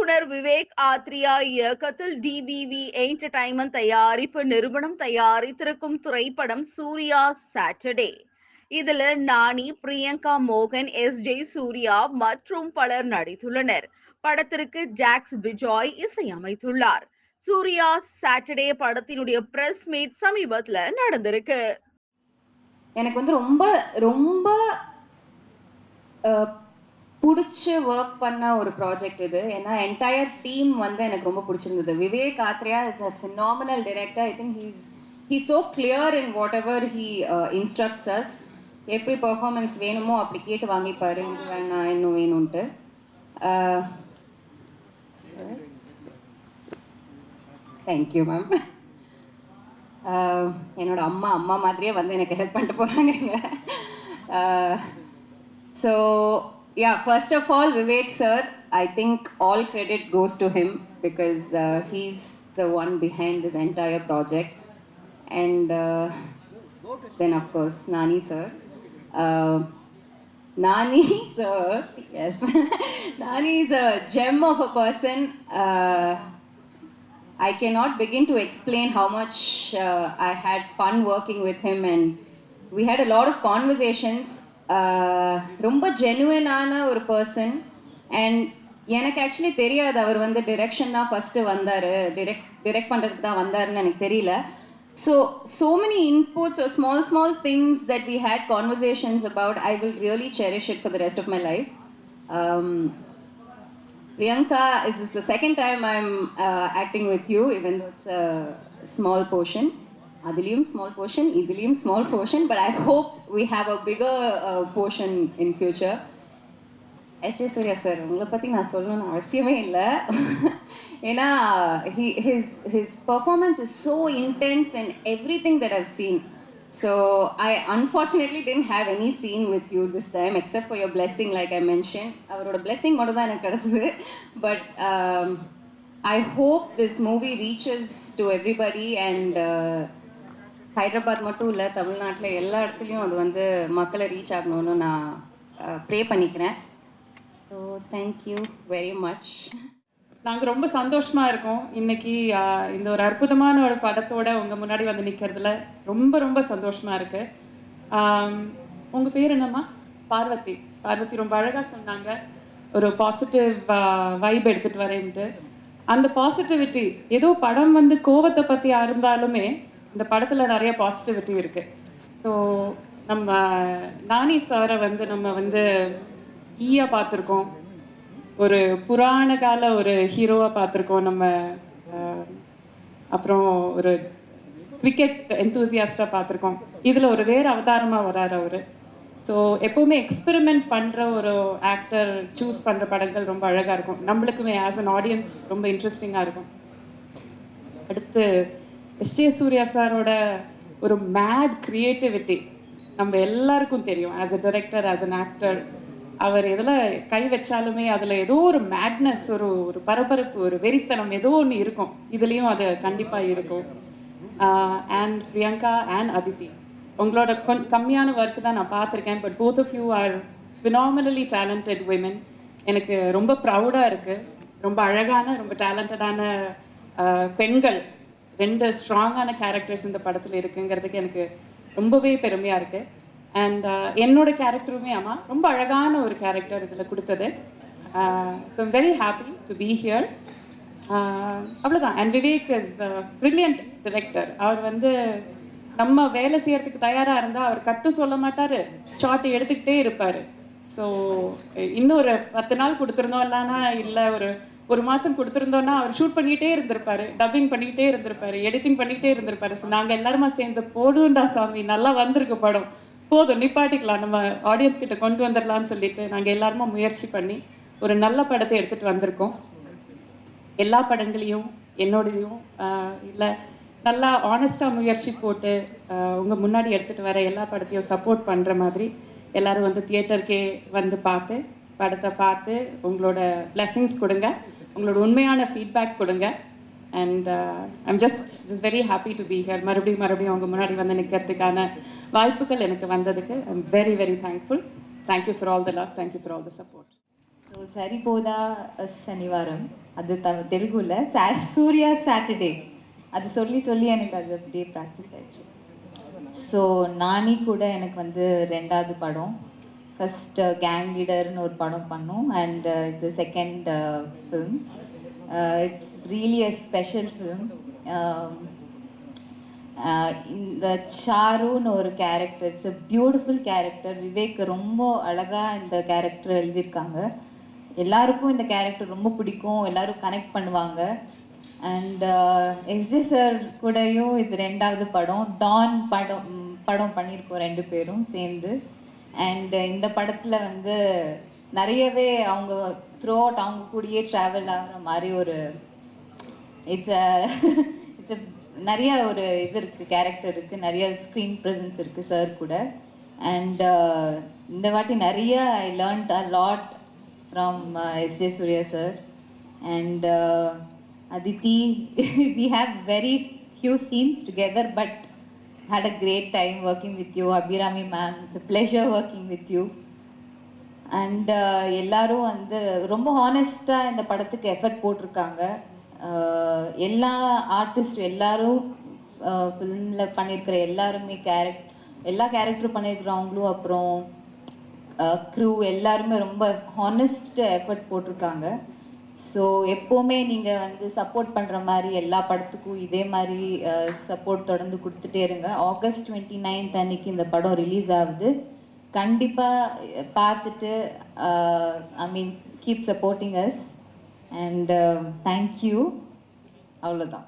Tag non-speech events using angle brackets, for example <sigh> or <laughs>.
இயக்குனர் விவேக் ஆத்ரியா இயக்கத்தில் DPV entertainment தயாரிப்பு நிறுவனம் தயாரித்திருக்கும் திரைப்படம் சூர்யா சாட்டர்டே இதுல நானி பிரியங்கா மோகன் எஸ் ஜே சூர்யா மற்றும் பலர் நடித்துள்ளனர். படத்திற்கு ஜாக்ஸ் பிஜாய் இசையமைத்துள்ளார். சூர்யா சாட்டர்டே படத்தினுடைய பிரஸ் மீட் சமீபத்துல நடந்திருக்கு. எனக்கு வந்து ரொம்ப ரொம்ப பிடிச்சி ஒர்க் பண்ண ஒரு ப்ராஜெக்ட் இது. ஏன்னா என்டையர் டீம் வந்து எனக்கு ரொம்ப பிடிச்சிருந்தது. Vivek Athreya is a phenomenal director I think he's he so clear in whatever he instructs as எப்படி பர்ஃபார்மன்ஸ் வேணுமோ அப்படி கேட்டு வாங்கிப்பாரு. இது வேணா இன்னும் வேணும்ன்ட்டு. Uh, தேங்க்யூ மேம் uh, என்னோட அம்மா அம்மா மாதிரியே வந்து எனக்கு ஹெல்ப் பண்ணிட்டு போகிறாங்க so <laughs> uh, yeah, first of all, Vivek sir, I think all credit goes to him because uh, he's the one behind this entire project. And uh, then, of course, Nani sir. Uh, Nani <laughs> sir, yes. <laughs> Nani is a gem of a person. Uh, I cannot begin to explain how much uh, I had fun working with him and we had a lot of conversations ரொம்ப ஜெனுவனான ஒரு person and எனக்கு actually தெரியாது அவர் வந்து direction தான் first வந்தார் direct direct பண்ணுறதுக்கு தான் வந்தாருன்னு எனக்கு தெரியல so so many inputs small small things that we had conversations about I will really cherish it for the rest of my life Priyanka is is the second time I am acting with you even it's small portion small portion. Adiliyum small portion, Idiliyum small portion, but I hope we have a bigger uh, portion in future. S J Suriya sir உங்களை பற்றி நான் சொல்லணும்னு அவசியமே இல்லை ஏன்னா he his his performance is so intense and everything that have seen so I unfortunately didn't have any scene with you this time except for your blessing like I mention அவரோட blessing மட்டும் தான் எனக்கு கிடச்சிது but I hope this movie reaches to everybody and Hyderabad மட்டும் இல்லை தமிழ்நாட்டில் எல்லா இடத்துலையும் அது வந்து மக்களை ரீச் ஆகணும்னு நான் ப்ரே பண்ணிக்கிறேன். ஸோ தேங்க்யூ வெரி மச் நாங்கள் ரொம்ப சந்தோஷமாக இருக்கோம். இன்னைக்கு இந்த ஒரு அற்புதமான ஒரு படத்தோட உங்கள் முன்னாடி வந்து நிற்கிறதுல ரொம்ப ரொம்ப சந்தோஷமாக இருக்கு. உங்கள் பேர் என்னம்மா? பார்வதி. பார்வதி ரொம்ப அழகாக சொன்னாங்க. ஒரு பாசிட்டிவ் வைப் எடுத்துகிட்டு வரேன்ட்டு. அந்த பாசிட்டிவிட்டி ஏதோ படம் வந்து கோவத்தை பற்றி இருந்தாலுமே இந்த படத்துல நிறைய பாசிட்டிவிட்டி இருக்கு. ஸோ நம்ம நானி சாரை வந்து நம்ம வந்து ஈயா பார்த்துருக்கோம். ஒரு புராண கால ஒரு ஹீரோவா பார்த்துருக்கோம் நம்ம அப்புறம் ஒரு கிரிக்கெட் எந்தூசியாஸ்டா பார்த்துருக்கோம். இதுல ஒரு வேறு அவதாரமா வராரு அவரு. ஸோ எப்பவுமே எக்ஸ்பெரிமெண்ட் பண்ற ஒரு ஆக்டர் சூஸ் பண்ற படங்கள் ரொம்ப அழகா இருக்கும். நம்மளுக்குமே ஆஸ் அன் ஆடியன்ஸ் ரொம்ப இன்ட்ரெஸ்டிங்காக இருக்கும். அடுத்து எஸ்டே சூர்யா சாரோட ஒரு மேட் கிரியேட்டிவிட்டி நம்ம எல்லாருக்கும் தெரியும். As a director as an actor அவர் எதில் கை வச்சாலுமே அதில் ஏதோ ஒரு மேட்னஸ் ஒரு ஒரு பரபரப்பு ஒரு வெறித்தனம் ஏதோ ஒன்று இருக்கும். இதுலேயும் அது கண்டிப்பாக இருக்கும். அண்ட் பிரியங்கா அண்ட் அதித்தி உங்களோட கொன் கம்மியான ஒர்க் தான் நான் பார்த்துருக்கேன். But both of you are phenomenally talented women. எனக்கு ரொம்ப ப்ரௌடாக இருக்குது ரொம்ப அழகான ரொம்ப டேலண்டடான பெண்கள். ரெண்டு ஸ்ட்ராங்கான கேரக்டர்ஸ் இந்த படத்தில் இருக்குங்கிறதுக்கு எனக்கு ரொம்பவே பெருமையாக இருக்குது அண்ட் uh, என்னோட கேரக்டருமே அம்மா ரொம்ப அழகான ஒரு கேரக்டர் இதில் கொடுத்தது. So very happy to be here அவ்வளோதான் and Vivek is brilliant director அவர் வந்து நம்ம வேலை செய்யறதுக்கு தயாராக இருந்தால் அவர் கட்டு சொல்ல மாட்டார். ஷார்ட் எடுத்துக்கிட்டே இருப்பார். ஸோ இன்னொரு பத்து நாள் கொடுத்துருந்தோம் இல்லைன்னா இல்லை ஒரு ஒரு மாதம் கொடுத்துருந்தோன்னா அவர் ஷூட் பண்ணிகிட்டே இருந்திருப்பாரு டப்பிங் பண்ணிக்கிட்டே இருந்திருப்பாரு எடிட்டிங் பண்ணிக்கிட்டே இருந்திருப்பாரு. ஸோ நாங்கள் எல்லாருமா சேர்ந்து போடுண்டா சாமி நல்லா வந்திருக்கு படம். போதும் நிப்பாட்டிக்கலாம். நம்ம ஆடியன்ஸ் கிட்ட கொண்டு வந்துடலாம்னு சொல்லிட்டு நாங்கள் எல்லாருமா முயற்சி பண்ணி ஒரு நல்ல படத்தை எடுத்துகிட்டு வந்திருக்கோம். எல்லா படங்களையும் என்னோடதையும் இல்லை நல்லா ஆனஸ்டாக முயற்சி போட்டு உங்கள் முன்னாடி எடுத்துகிட்டு வர எல்லா படத்தையும் சப்போர்ட் பண்ணுற மாதிரி எல்லோரும் வந்து தியேட்டருக்கே வந்து பார்த்து படத்தை பார்த்து உங்களோட blessings கொடுங்க. உங்களோட உண்மையான ஃபீட்பேக் கொடுங்க. And I'm just is very happy to be here மறுபடியும் மறுபடியும் அவங்க முன்னாடி வந்து நிற்கிறதுக்கான வாய்ப்புகள் எனக்கு வந்ததுக்கு I'm very very thankful thank you for all the love thank you for all the support so Saripodhaa Sanivaaram. அது த தெலுங்குல சூர்யா சாட்டர்டே அது சொல்லி சொல்லி எனக்கு அது அப்படியே ப்ராக்டிஸ் ஆயிடுச்சு. ஸோ நானி கூட எனக்கு வந்து ரெண்டாவது படம். ஃபஸ்ட் கேங் லீடர்னு ஒரு படம் பண்ணோம். அண்ட் இது second film it's really a special film இந்த சாருன்னு ஒரு character it's a beautiful character Vivek ரொம்ப அழகாக இந்த கேரக்டர் எழுதியிருக்காங்க. எல்லாருக்கும் இந்த கேரக்டர் ரொம்ப பிடிக்கும். எல்லாரும் கனெக்ட் பண்ணுவாங்க. அண்ட் எஸ்ஜே சார் கூடயும் இது ரெண்டாவது படம். டான் படம் படம் பண்ணியிருக்கோம் ரெண்டு பேரும் சேர்ந்து. அண்ட் uh, இந்த படத்தில் வந்து நிறையவே அவங்க த்ரூ அவுட் அவங்க கூடயே ட்ராவல் ஆகிற மாதிரி ஒரு இட்ஸ் இட்ஸ் <laughs> நிறைய ஒரு இது இருக்குது கேரக்டர் இருக்குது நிறைய ஸ்க்ரீன் ப்ரெசன்ஸ் இருக்குது சார் கூட. அண்ட் uh, இந்த வாட்டி நிறைய I learnt a lot from S J Suriya sir and Aditi we have very few scenes together but had a great time working with you Abhirami ma'am It's a pleasure working with you. And uh, எல்லாரும் வந்து ரொம்ப ஹானஸ்டாக இந்த படத்துக்கு effort போட்டிருக்காங்க. Uh, எல்லா artist எல்லாரும் uh, ஃபிலிமில் பண்ணியிருக்கிற எல்லாருமே கேரக்ட் எல்லா கேரக்டரும் பண்ணியிருக்கிறவங்களும் அப்புறம் க்ரூ எல்லாருமே ரொம்ப ஹானஸ்ட் எஃபர்ட் போட்டிருக்காங்க. ஸோ எப்போவுமே நீங்கள் வந்து சப்போர்ட் பண்ணுற மாதிரி எல்லா படத்துக்கும் இதே மாதிரி சப்போர்ட் தொடர்ந்து கொடுத்துட்டே இருங்க. ஆகஸ்ட் டுவெண்ட்டி நைன்த் அன்னைக்கு இந்த படம் ரிலீஸ் ஆகுது. கண்டிப்பாக பார்த்துட்டு I mean keep supporting us and thank you அவ்வளோதான்